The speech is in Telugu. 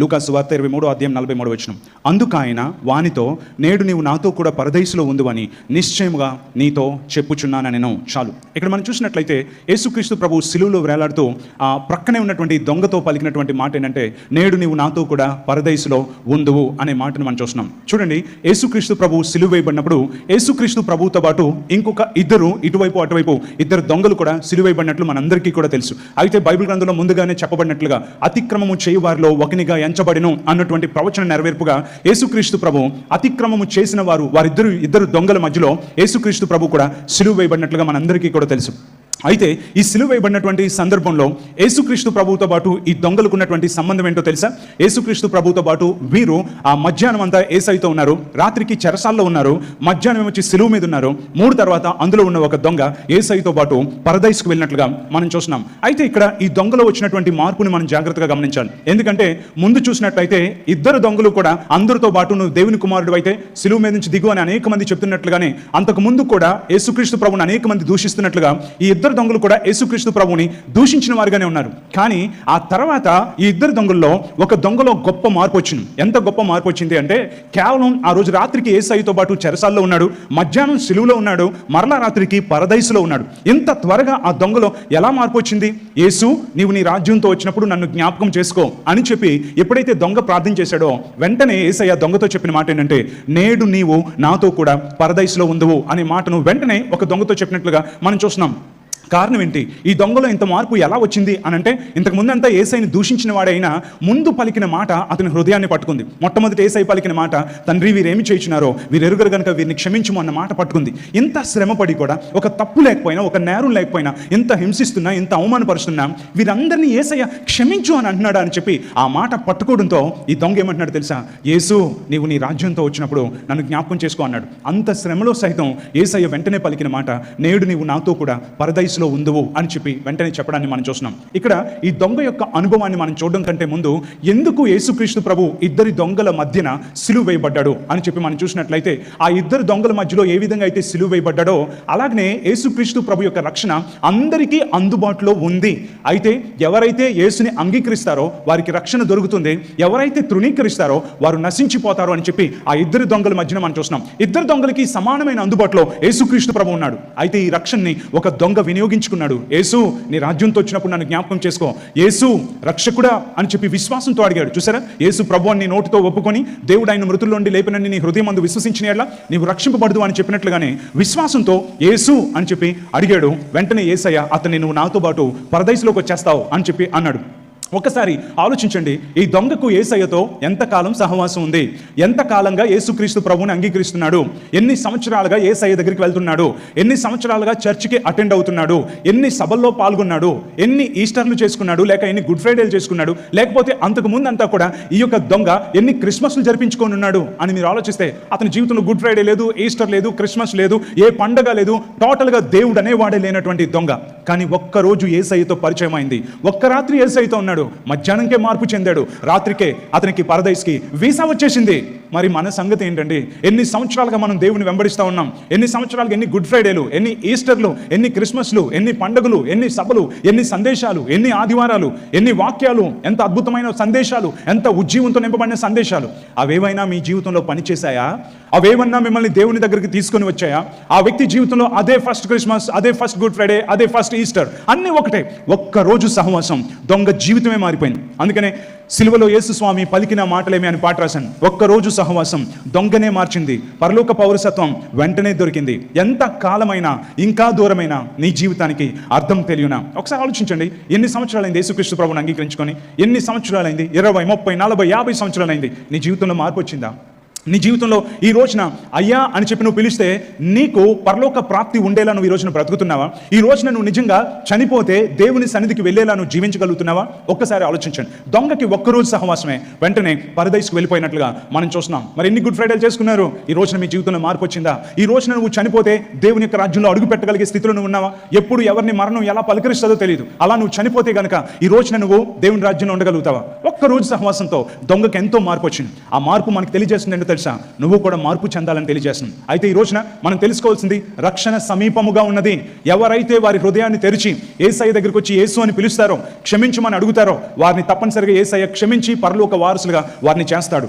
లూకా సువార్త ఇరవై మూడో అధ్యాయం నలభై మూడు వచ్చిన అందుకు ఆయన వానితో నేడు నీవు నాతో కూడా పరదైసులో ఉందువని నిశ్చయముగా నీతో చెప్పుచున్నానని నేను చాలు. ఇక్కడ మనం చూసినట్లయితే యేసుక్రీస్తు ప్రభు సిలువులో వేలాడుతూ ఆ ప్రక్కనే ఉన్నటువంటి దొంగతో పలికినటువంటి మాట ఏంటంటే నేడు నీవు నాతో కూడా పరదైసులో ఉందువు అనే మాటను మనం చూస్తున్నాం. చూడండి యేసుక్రీస్తు ప్రభు సిలువ వేయబడినప్పుడు యేసుక్రీస్తు ప్రభుతో పాటు ఇంకొక ఇద్దరు ఇటువైపు అటువైపు ఇద్దరు దొంగలు కూడా సిలువైబడినట్లు మనందరికీ కూడా తెలుసు. అయితే బైబిల్ గ్రంథంలో ముందుగానే చెప్పబడినట్లుగా అతిక్రమము చేయు వారిలో ఒకనిగా ఎంచబడిను అన్నటువంటి ప్రవచన నెరవేర్పుగా యేసుక్రీస్తు ప్రభు అతిక్రమము చేసిన వారు వారిద్దరు ఇద్దరు దొంగల మధ్యలో యేసుక్రీస్తు ప్రభు కూడా సిలువ వేయబడినట్లుగా మనందరికీ కూడా తెలుసు. అయితే ఈ సిలువ వేయబడినటువంటి సందర్భంలో యేసుక్రీస్తు ప్రభువుతో పాటు ఈ దొంగలకు ఉన్నటువంటి సంబంధం ఏంటో తెలుసా? యేసుక్రీస్తు ప్రభువుతో పాటు వీరు ఆ మధ్యాహ్నం అంతా ఏసైతో ఉన్నారు. రాత్రికి చెరసాల్లో ఉన్నారు. మధ్యాహ్నం వచ్చి సిలువ మీద ఉన్నారు. మూడు తర్వాత అందులో ఉన్న ఒక దొంగ ఏసైతో పాటు పరదైస్కు వెళ్ళినట్లుగా మనం చూస్తున్నాం. అయితే ఇక్కడ ఈ దొంగలో వచ్చినటువంటి మార్పుని మనం జాగ్రత్తగా గమనించాలి. ఎందుకంటే ముందు చూసినట్లయితే ఇద్దరు దొంగలు కూడా అందరితో పాటు నువ్వు దేవుని కుమారుడు అయితే సిలువ మీద నుంచి దిగు అని అనేక మంది చెప్తున్నట్లుగానే అంతకు ముందు కూడా యేసుక్రీస్తు ప్రభుని అనేక మంది దూషిస్తున్నట్లుగా ఈ ఇద్దరు దొంగలు కూడా యేసుక్రీస్తు ప్రభుని దూషించిన వారుగానే ఉన్నారు. కానీ ఆ తర్వాత ఈ ఇద్దరు దొంగల్లో ఒక దొంగలో గొప్ప మార్పు వచ్చింది. ఎంత గొప్ప మార్పు వచ్చింది అంటే కేవలం ఆ రోజు రాత్రికి ఏసైతో పాటు చెరసాల్లో ఉన్నాడు మధ్యాహ్నం సిలువులో ఉన్నాడు మరలా రాత్రికి పరదైసులో ఉన్నాడు. ఇంత త్వరగా ఆ దొంగలో ఎలా మార్పు వచ్చింది? యేసు నీవు నీ రాజ్యంతో వచ్చినప్పుడు నన్ను జ్ఞాపకం చేసుకో అని చెప్పి ఎప్పుడైతే దొంగ ప్రార్థన చేశాడో వెంటనే ఏసయ్య దొంగతో చెప్పిన మాట ఏంటంటే నేడు నీవు నాతో కూడా పరదైసులో ఉందవు అనే మాటను వెంటనే ఒక దొంగతో చెప్పినట్లుగా మనం చూస్తున్నాం. కారణం ఏంటి? ఈ దొంగలో ఇంత మార్పు ఎలా వచ్చింది? అని అంటే ఇంతకు అంతా ఏసైని దూషించిన వాడైనా ముందు పలికిన మాట అతని హృదయాన్ని పట్టుకుంది. మొట్టమొదటి ఏసై పలికిన మాట తండ్రి వీరేమి చేయించినారో వీరెరుగరు కనుక వీరిని క్షమించము అన్న మాట పట్టుకుంది. ఇంత శ్రమపడి కూడా ఒక తప్పు లేకపోయినా ఒక నేరం లేకపోయినా ఇంత హింసిస్తున్నా ఇంత అవమానపరుస్తున్నా వీరందరినీ ఏసయ్య క్షమించు అని అంటున్నాడా అని చెప్పి ఆ మాట పట్టుకోవడంతో ఈ దొంగ ఏమంటున్నాడు తెలుసా? యేసు నీవు నీ రాజ్యంతో వచ్చినప్పుడు నన్ను జ్ఞాపకం చేసుకో అన్నాడు. అంత శ్రమలో సైతం ఏసయ్య వెంటనే పలికిన మాట నేడు నీవు నాతో కూడా ప్లేస్లో ఉందవు అని చెప్పి వెంటనే చెప్పడాన్ని మనం చూస్తున్నాం. ఇక్కడ ఈ దొంగ యొక్క అనుభవాన్ని మనం చూడడం కంటే ముందు ఎందుకు యేసుక్రీస్తు ప్రభు ఇద్దరి దొంగల మధ్యన సిలువ వేయబడ్డాడు అని చెప్పి మనం చూసినట్లయితే ఆ ఇద్దరు దొంగల మధ్యలో ఏ విధంగా అయితే సిలువ వేయబడ్డాడో అలాగనే యేసుక్రీస్తు ప్రభు యొక్క రక్షణ అందరికీ అందుబాటులో ఉంది. అయితే ఎవరైతే యేసుని అంగీకరిస్తారో వారికి రక్షణ దొరుకుతుంది. ఎవరైతే తృణీకరిస్తారో వారు నశించిపోతారో అని చెప్పి ఆ ఇద్దరు దొంగల మధ్యన మనం చూస్తున్నాం. ఇద్దరు దొంగలకి సమానమైన అందుబాటులో యేసుక్రీస్తు ప్రభు ఉన్నాడు. అయితే ఈ రక్షణని ఒక దొంగ వినియోగ వినియోగించుకున్నాడు యేసు నీ రాజ్యంతో వచ్చినప్పుడు నన్ను జ్ఞాపకం చేసుకో. యేసు రక్షకుడా అని చెప్పి విశ్వాసంతో అడిగాడు. చూసారా? యేసు ప్రభు అని నీ నోటితో ఒప్పుకొని దేవుడు ఆయన మృతుల్లోండి లేపినని నీ హృదయం అందు విశ్వసించిన ఎడల నీవు రక్షింపబడదు అని చెప్పినట్లుగానే విశ్వాసంతో యేసు అని చెప్పి అడిగాడు. వెంటనే ఏసయ్య అతన్ని నువ్వు నాతో పాటు పరదైసులోకి వచ్చేస్తావు అని చెప్పి అన్నాడు. ఒకసారి ఆలోచించండి. ఈ దొంగకు ఏసయ్యతో ఎంతకాలం సహవాసం ఉంది? ఎంతకాలంగా యేసుక్రీస్తు ప్రభుని అంగీకరిస్తున్నాడు? ఎన్ని సంవత్సరాలుగా ఏసయ్య దగ్గరికి వెళ్తున్నాడు? ఎన్ని సంవత్సరాలుగా చర్చికి అటెండ్ అవుతున్నాడు? ఎన్ని సభల్లో పాల్గొన్నాడు? ఎన్ని ఈస్టర్లు చేసుకున్నాడు? లేక ఎన్ని గుడ్ ఫ్రైడేలు చేసుకున్నాడు? లేకపోతే అంతకు ముందు అంతా కూడా ఈ యొక్క దొంగ ఎన్ని క్రిస్మస్లు జరిపించుకొని ఉన్నాడు అని మీరు ఆలోచిస్తే అతని జీవితంలో గుడ్ ఫ్రైడే లేదు ఈస్టర్ లేదు క్రిస్మస్ లేదు ఏ పండగ లేదు టోటల్గా దేవుడు అనేవాడే లేనటువంటి దొంగ. కానీ ఒక్కరోజు ఏసయ్యతో పరిచయం అయింది ఒక్క రాత్రి ఏసయ్యతో ఉన్నాడు. మధ్యాహ్నంకే మార్పు చెందాడు. రాత్రికే అతనికి పరదైస్కి వీసా వచ్చేసింది. మరి మన సంగతి ఏంటండి? ఎన్ని సంవత్సరాలుగా మనం దేవుని వెంబడిస్తూ ఉన్నాం? ఎన్ని సంవత్సరాలుగా ఎన్ని గుడ్ ఫ్రైడేలు ఎన్ని ఈస్టర్లు ఎన్ని క్రిస్మస్లు ఎన్ని పండుగలు ఎన్ని సభలు ఎన్ని సందేశాలు ఎన్ని ఆదివారాలు ఎన్ని వాక్యాలు ఎంత అద్భుతమైన సందేశాలు ఎంత ఉజ్జీవంతో నింపబడిన సందేశాలు అవేవైనా మీ జీవితంలో పనిచేశాయా? అవేమన్నా మిమ్మల్ని దేవుని దగ్గరికి తీసుకొని వచ్చాయా? ఆ వ్యక్తి జీవితంలో అదే ఫస్ట్ క్రిస్మస్ అదే ఫస్ట్ గుడ్ ఫ్రైడే అదే ఫస్ట్ ఈస్టర్ అన్నీ ఒకటే. ఒక్క రోజు సహవాసం దొంగ జీవితమే మారిపోయింది. అందుకనే సిలువలో యేసు స్వామి పలికిన మాటలేమి అని పాట రాశాను. ఒక్కరోజు సహవాసం దొంగనే మార్చింది. పరలోక పౌరసత్వం వెంటనే దొరికింది. ఎంత కాలమైనా ఇంకా దూరమైన నీ జీవితానికి అర్థం తెలియనా? ఒకసారి ఆలోచించండి. ఎన్ని సంవత్సరాలైంది యేసుక్రీస్తు ప్రభుని అంగీకరించుకొని? ఎన్ని సంవత్సరాలైంది? ఇరవై ముప్పై నలభై యాభై సంవత్సరాలైంది? నీ జీవితంలో మార్పు వచ్చిందా? నీ జీవితంలో ఈ రోజున అయ్యా అని చెప్పి నువ్వు పిలిస్తే నీకు పరలోక ప్రాప్తి ఉండేలా నువ్వు ఈ రోజున బ్రతుకుతున్నావా? ఈ రోజున నువ్వు నిజంగా చనిపోతే దేవుని సన్నిధికి వెళ్ళేలా నువ్వు జీవించగలుగుతున్నావా? ఒక్కసారి ఆలోచించండి. దొంగకి ఒక్కరోజు సహవాసమే. వెంటనే పరదైస్కి వెళ్ళిపోయినట్లుగా మనం చూస్తున్నాం. మరి ఎన్ని గుడ్ ఫ్రైడేలు చేసుకున్నారు? ఈ రోజున మీ జీవితంలో మార్పు వచ్చిందా? ఈ రోజున నువ్వు చనిపోతే దేవుని యొక్క రాజ్యంలో అడుగు పెట్టగలిగే స్థితిలో నువ్వు ఉన్నావా? ఎప్పుడు ఎవరిని మరణం ఎలా పలకరిస్తుందో తెలియదు. అలా నువ్వు చనిపోతే గనక ఈ రోజున నువ్వు దేవుని రాజ్యంలో ఉండగలుగుతావా? ఒక్క రోజు సహవాసంతో దొంగకి ఎంతో మార్పు వచ్చింది. ఆ మార్పు మనకు తెలియజేస్తుంది ఏంటో తెలుసా? నువ్వు కూడా మార్పు చెందాలని తెలియజేస్తున్నాం అయితే ఈ రోజున మనం తెలుసుకోవాల్సింది రక్షణ సమీపముగా ఉన్నది. ఎవరైతే వారి హృదయాన్ని తెరిచి ఏసఐ దగ్గరికి వచ్చి యేసు అని పిలుస్తారో క్షమించమని అడుగుతారో వారిని తప్పనిసరిగా ఏసఐ క్షమించి పరలోక వారసులుగా వారిని చేస్తాడు.